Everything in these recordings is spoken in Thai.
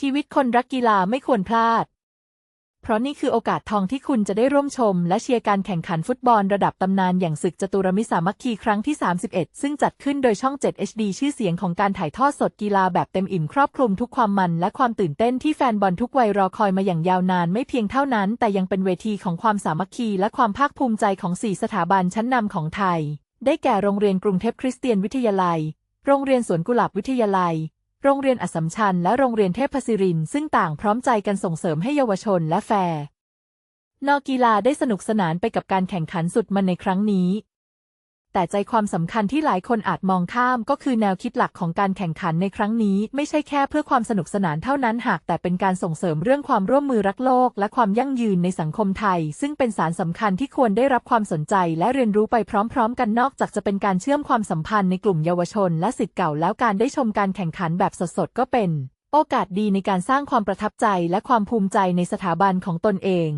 ชีวิตคนรักกีฬาไม่ควรพลาด เพราะนี่คือโอกาสทองที่คุณจะได้ร่วมชม และเชียร์การแข่งขันฟุตบอลระดับตำนานอย่างศึกจตุรมิสามัคคีครั้งที่ 31 ซึ่งจัดขึ้นโดยช่อง 7 HD ชื่อเสียงของการถ่ายทอดสดกีฬาแบบเต็มอิ่มครอบคลุมทุกความมัน และความตื่นเต้นที่แฟนบอลทุกวัยรอคอยมาอย่างยาวนานไม่เพียงเท่านั้น แต่ยังเป็นเวทีของความสามัคคี และความภาคภูมิใจของ 4 สถาบันชั้นนำของไทย ได้แก่โรงเรียนกรุงเทพคริสเตียนวิทยาลัย โรงเรียนสวนกุหลาบวิทยาลัย โรงเรียนอัสสัมชัญและโรงเรียนเทพศิรินทร์ซึ่งต่างพร้อมใจกันส่งเสริมให้เยาวชนและแฟร์นอกกีฬาได้สนุกสนานไปกับการแข่งขันสุดมันในครั้งนี้ แต่ใจความสำคัญที่หลายคนอาจมองข้ามก็คือแนวคิดหลักของการแข่งขันในครั้งนี้ ไม่ใช่แค่เพื่อความสนุกสนานเท่านั้นหาก แต่เป็นการส่งเสริมเรื่องความร่วมมือรักโลก และความยั่งยืนในสังคมไทย ซึ่งเป็นสารสำคัญที่ควรได้รับความสนใจ และเรียนรู้ไปพร้อม ๆ กันนอกจากจะเป็นการเชื่อมความสัมพันธ์ในกลุ่มเยาวชน และสิทธิ์เก่าแล้วการได้ชมการแข่งขันแบบสดๆก็เป็น โอกาสดีในการสร้างความประทับใจและความภูมิใจในสถาบันของตนเอง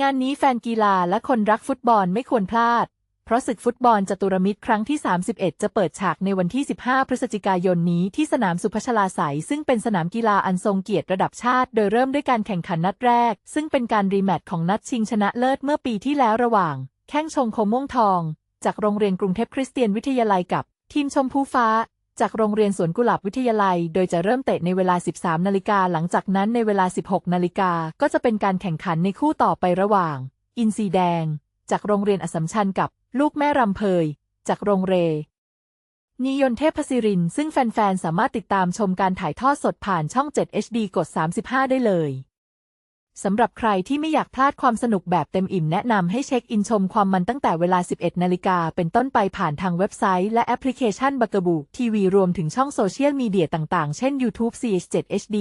งานนี้แฟนกีฬาและคนรักฟุตบอลไม่ควรพลาด เพราะศึกฟุตบอลจตุรมิตรครั้งที่ 31 จะเปิดฉากในวันที่ 15 พฤศจิกายนนี้ที่สนามสุพัชลาไสยซึ่งเป็นสนามกีฬาอันทรงเกียรติระดับชาติ โดยเริ่มด้วยการแข่งขันนัดแรก ซึ่งเป็นการรีแมตช์ของนัดชิงชนะเลิศเมื่อปีที่แล้วระหว่าง แข้งชงโคม่วงทอง จากโรงเรียนกรุงเทพคริสเตียนวิทยาลัยกับ ทีมชมพูฟ้า จากโรงเรียนสวนกุหลาบวิทยาลัย โดยจะเริ่มเตะในเวลา 13 นาฬิกาหลังจากนั้นในเวลา 16 นาฬิกาก็จะเป็นการแข่งขันในคู่ต่อไประหว่าง อินซีแดง จากโรงเรียนอัสสัมชัญกับ ลูกแม่รำเพย จากโรงเร นิยนเทพศิรินทร์ซึ่งแฟน ๆ สามารถติดตามชมการถ่ายทอดสดผ่านช่อง 7 HD กด 35 ได้เลยสำหรับใครที่ไม่อยากพลาดความสนุกแบบเต็มอิ่มแนะนำให้เช็คอินชมความมันตั้งแต่เวลา 11 นาฬิกาเป็นต้นไปผ่านทางเว็บไซต์และแอปพลิเคชันบักบูทีวีรวมถึงช่องโซเชียลมีเดียต่างๆ เช่น YouTube CH7HD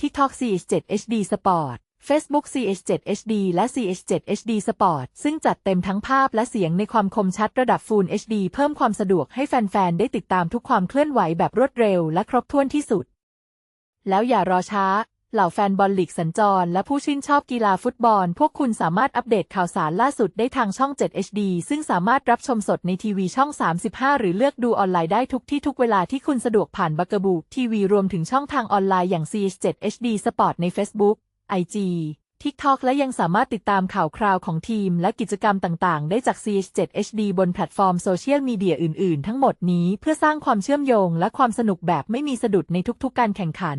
TikTok CH7HD Sport Facebook CH7HD และ CH7HD Sport ซึ่งจัดเต็มทั้งภาพและเสียงในความคมชัดระดับ Full HD เพิ่มความสะดวกให้แฟน ๆ ได้ติดตามทุกความเคลื่อนไหวแบบรวดเร็วและครบถ้วนที่สุด แล้วอย่ารอช้า เหล่าแฟนบอลลีกสัญจร และผู้ชื่นชอบกีฬาฟุตบอล พวกคุณสามารถอัปเดตข่าวสารล่าสุดได้ทางช่อง 7 HD ซึ่งสามารถรับชมสดในทีวีช่อง 35 หรือเลือกดูออนไลน์ได้ทุกที่ทุกเวลาที่คุณสะดวกผ่านบักกบูทีวีรวมถึงช่องทางออนไลน์อย่าง CH7 HD Sport ใน Facebook IG TikTok และยังสามารถติดตามข่าวคราวของทีม และกิจกรรมต่างๆ ได้จาก CH7HD บนแพลตฟอร์มโซเชียลมีเดียอื่น ๆ ทั้งหมดนี้เพื่อสร้างความเชื่อมโยง และความสนุกแบบไม่มีสะดุดในทุกๆ การแข่งขัน